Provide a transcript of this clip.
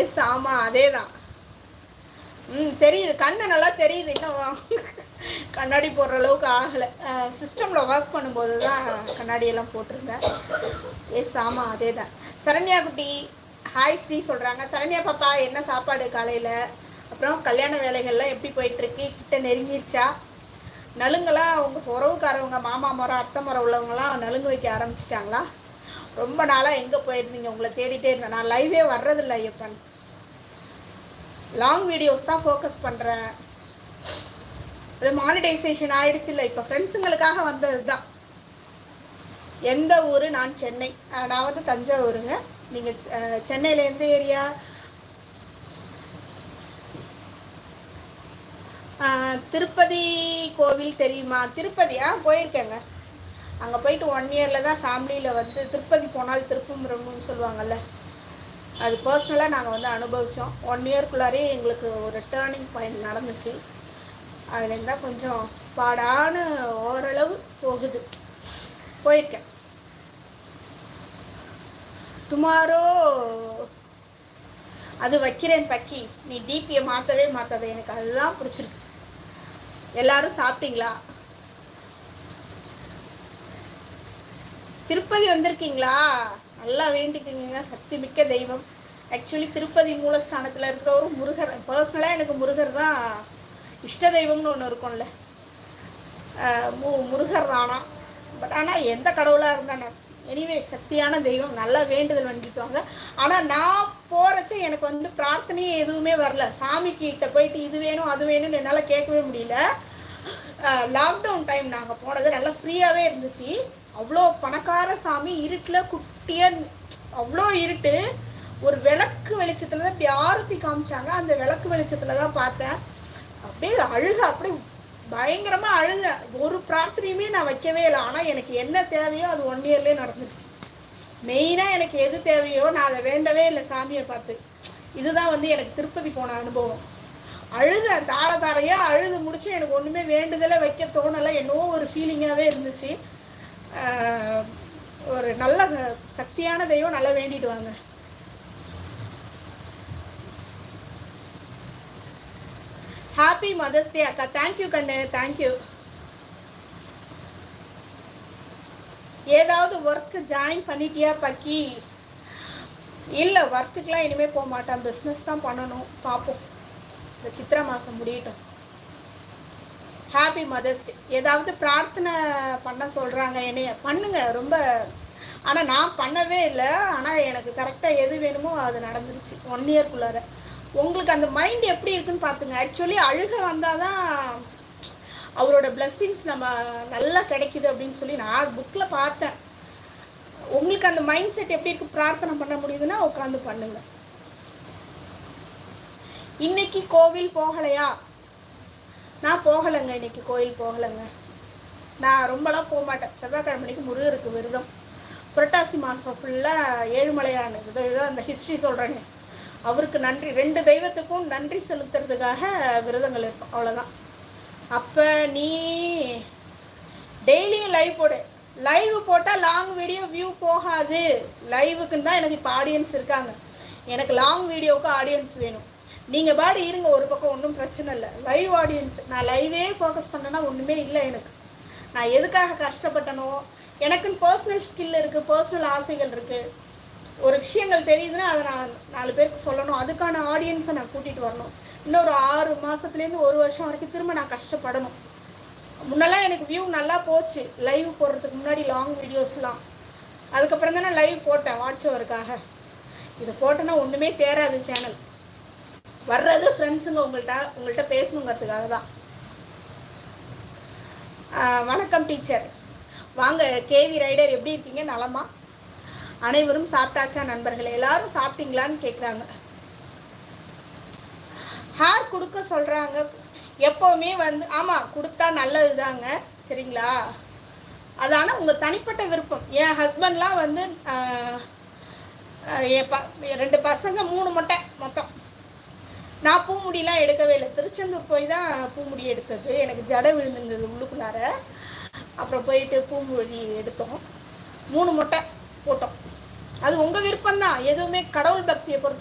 S ஆமாம் அதே தான் ம் தெரியுது. கண்ணு நல்லா தெரியுது இன்னும். கண்ணாடி போடுற அளவுக்கு ஆகலை. சிஸ்டமில் ஒர்க் பண்ணும்போது தான் கண்ணாடியெல்லாம் போட்டிருந்தேன். எஸ் ஆமாம் அதே தான் சரண்யா குட்டி ஹாய் ஸ்ரீ சொல்கிறாங்க சரண்யா பாப்பா என்ன சாப்பாடு காலையில்? அப்புறம் கல்யாண வேலைகள்லாம் எப்படி போயிட்டுருக்கு? கிட்ட நெருங்கிருச்சா? நலுங்கெல்லாம் உங்கள் உறவுக்காரவங்க மாமா மரம் அத்தை மரம் உள்ளவங்கலாம் நலுங்கு வைக்க ஆரம்பிச்சிட்டாங்களா? ரொம்ப நாளாக எங்கே போயிருந்தீங்க? உங்களை தேடிட்டே இருந்தேன். நான் லைவே வர்றதில்ல ஐயப்பன். லாங் வீடியோஸ் தான் ஃபோக்கஸ் பண்ணுறேன் அது மானிடைசேஷன் ஆயிடுச்சு இல்லை. இப்போ ஃப்ரெண்ட்ஸுங்களுக்காக வந்தது தான் எந்த ஊர்? நான் சென்னை. நான் வந்து தஞ்சாவூருங்க. நீங்கள் சென்னையில் எந்த ஏரியா? திருப்பதி கோவில் தெரியுமா? திருப்பதி ஆ போயிருக்கேங்க. அங்கே போயிட்டு ஒன் இயரில் தான் ஃபேமிலியில் வந்து திருப்பதி போனால் திருப்பம்புரம்னு சொல்லுவாங்கல்ல. அது பர்சனலாக நாங்கள் வந்து அனுபவித்தோம் ஒன் இயர்க்குள்ளாரே எங்களுக்கு ஒரு டேர்னிங் பாயிண்ட் நடந்துச்சு. அதுலேருந்து தான் கொஞ்சம் பாடான ஓரளவு போகுது. போயிருக்கேன். டுமாரோ அது வைக்கிறேன் பக்கி. நீ டிபியை மாற்றவே மாற்றாத எனக்கு அதுதான் பிடிச்சிருக்கு. எல்லாரும் சாப்பிட்டீங்களா? திருப்பதி வந்திருக்கீங்களா? நல்லா வேண்டிக்கிங்க. சக்தி மிக்க தெய்வம். ஆக்சுவலி திருப்பதி மூலஸ்தானத்தில் இருக்கிறவரும் முருகர். பர்சனலாக எனக்கு முருகர் தான் இஷ்ட தெய்வம்னு ஒன்று இருக்கும்ல. மு முருகர் தானா பட் ஆனால் எந்த கடவுளாக இருந்தானே. எனிவே சக்தியான தெய்வம். நல்லா வேண்டுதல் வேண்டிக்குவாங்க ஆனால் நான் போகிறச்ச எனக்கு வந்து பிரார்த்தனையே எதுவுமே வரல. சாமி கிட்ட போயிட்டு இது வேணும் அது வேணும்னு என்னால் கேட்கவே முடியல. லாக்டவுன் டைம் நாங்கள் போனது நல்லா ஃப்ரீயாகவே இருந்துச்சு. அவ்வளோ பணக்கார சாமி இருட்டில் குட்டியாக அவ்வளோ இருட்டு. ஒரு விளக்கு வெளிச்சத்தில் தான் இப்படி ஆரத்தி காமிச்சாங்க. அந்த விளக்கு வெளிச்சத்தில் தான் பார்த்தேன். அப்படியே அழுக அப்படியே பயங்கரமாக அழுக. ஒரு பிரார்த்தனையுமே நான் வைக்கவே இல்லை. ஆனால் எனக்கு என்ன தேவையோ அது ஒன் இயர்லேயே நடந்துருச்சு. மெயினாக எனக்கு எது தேவையோ நான் அதை வேண்டவே இல்லை சாமியை பார்த்து. இதுதான் வந்து எனக்கு திருப்பதி போன அனுபவம். அழுத தார தாரையாக அழுது முடிச்சு எனக்கு ஒன்றுமே வேண்டுதலை வைக்க தோணலை. என்னவோ ஒரு ஃபீலிங்காகவே இருந்துச்சு. ஒரு நல்ல சக்தியான தெய்வம் நல்லா வேண்டிட்டு வாங்க. ஹாப்பி மதர்ஸ் டே அக்கா. தேங்க்யூ கண்ணு. தேங்க்யூ ஏதாவது ஒர்க்கு ஜாயின் பண்ணிட்டியா பக்கி? இல்லை ஒர்க்குக்கெலாம் இனிமேல் போக மாட்டேன். பிஸ்னஸ் தான் பண்ணணும். பார்ப்போம் இந்த சித்திரை மாதம் முடியட்டும். ஹாப்பி மதர்ஸ் டே ஏதாவது பிரார்த்தனை பண்ண சொல்கிறாங்க என்னைய? பண்ணுங்க ரொம்ப. ஆனால் நான் பண்ணவே இல்லை. ஆனால் எனக்கு கரெக்டாக எது வேணுமோ அது நடந்துருச்சு. ஒன் இயர்க்குள்ளார உங்களுக்கு அந்த மைண்ட் எப்படி இருக்குன்னு பார்த்துங்க ஆக்சுவலி அழுக வந்தால் தான் அவரோட பிளெஸ்ஸிங்ஸ் நம்ம நல்லா கிடைக்குது அப்படின்னு சொல்லி நான் புக்கில் பார்த்தேன். உங்களுக்கு அந்த மைண்ட் செட் எப்படி இருக்குது பிரார்த்தனை பண்ண முடியுதுன்னா உட்காந்து பண்ணுங்கள் இன்னைக்கு கோவில் போகலையா? நான் போகலைங்க இன்னைக்கு கோயில் போகலைங்க. நான் ரொம்பலாம் போக மாட்டேன் செவ்வாய்க்கிழமைக்கு முருகருக்கு விரதம். புரட்டாசி மாதம் ஃபுல்லாக ஏழுமலையான இது இதுதான் அந்த ஹிஸ்ட்ரி சொல்கிறேங்க அவருக்கு நன்றி. ரெண்டு தெய்வத்துக்கும் நன்றி செலுத்துறதுக்காக விரதங்கள் இருக்கும் அவ்வளோதான் அப்போ நீ டெய்லியும் லைவ் போடு. லைவ் போட்டால் லாங் வீடியோ வியூ போகாது. லைவுக்குன்னு தான் எனக்கு இப்போ ஆடியன்ஸ் இருக்காங்க. எனக்கு லாங் வீடியோவுக்கு ஆடியன்ஸ் வேணும். நீங்கள் பாடி இருங்க ஒரு பக்கம் ஒன்றும் பிரச்சனை இல்லை. லைவ் ஆடியன்ஸ் நான் லைவே ஃபோக்கஸ் பண்ணேன்னா ஒன்றுமே இல்லை எனக்கு. நான் எதுக்காக கஷ்டப்பட்டனோ எனக்குன்னு பர்சனல் ஸ்கில் இருக்குது பர்சனல் ஆசைகள் இருக்குது ஒரு விஷயங்கள் தெரியுதுன்னா அதை நான் நாலு பேருக்கு சொல்லணும். அதுக்கான ஆடியன்ஸை நான் கூட்டிகிட்டு வரணும். இன்னொரு ஆறு மாதத்துலேருந்து ஒரு வருஷம் வரைக்கும் திரும்ப நான் கஷ்டப்படணும். முன்னெல்லாம் எனக்கு வியூ நல்லா போச்சு. லைவ் போடுறதுக்கு முன்னாடி லாங் வீடியோஸ்லாம் அதுக்கப்புறம் தான் நான் லைவ் போட்டேன் வாட்ச் ஓவருக்காக இதை போட்டேன்னா ஒன்றுமே தேராது சேனல் வர்றது ஃப்ரெண்ட்ஸுங்க உங்கள்கிட்ட உங்கள்கிட்ட பேசணுங்கிறதுக்காக தான் வணக்கம் டீச்சர் வாங்க கேவி ரைடர் எப்படி இருக்கீங்க? நலமா? அனைவரும் சாப்பிட்டாச்சா நண்பர்களே? எல்லாரும் சாப்பிட்டீங்களான்னு கேட்குறாங்க ஹேர் கொடுக்க சொல்கிறாங்க எப்போவுமே வந்து ஆமாம் கொடுத்தா நல்லது தாங்க சரிங்களா? அது ஆனால் உங்கள் தனிப்பட்ட விருப்பம். என் ஹஸ்பண்ட்லாம் வந்து என் ப ரெண்டு பசங்க மூணு மொட்டை மொத்தம். நான் பூமுடிலாம் எடுக்கவே இல்லை. திருச்செந்தூர் போய் தான் பூமுடி எடுத்தது. எனக்கு ஜடை விழுந்துருந்தது உள்ளுக்குள்ளார. அப்புறம் போயிட்டு பூமுடி எடுத்தோம். மூணு மொட்டை போட்டோம். அது உங்கள் விருப்பம்தான். எதுவுமே கடவுள் பக்தியை பொறுத்த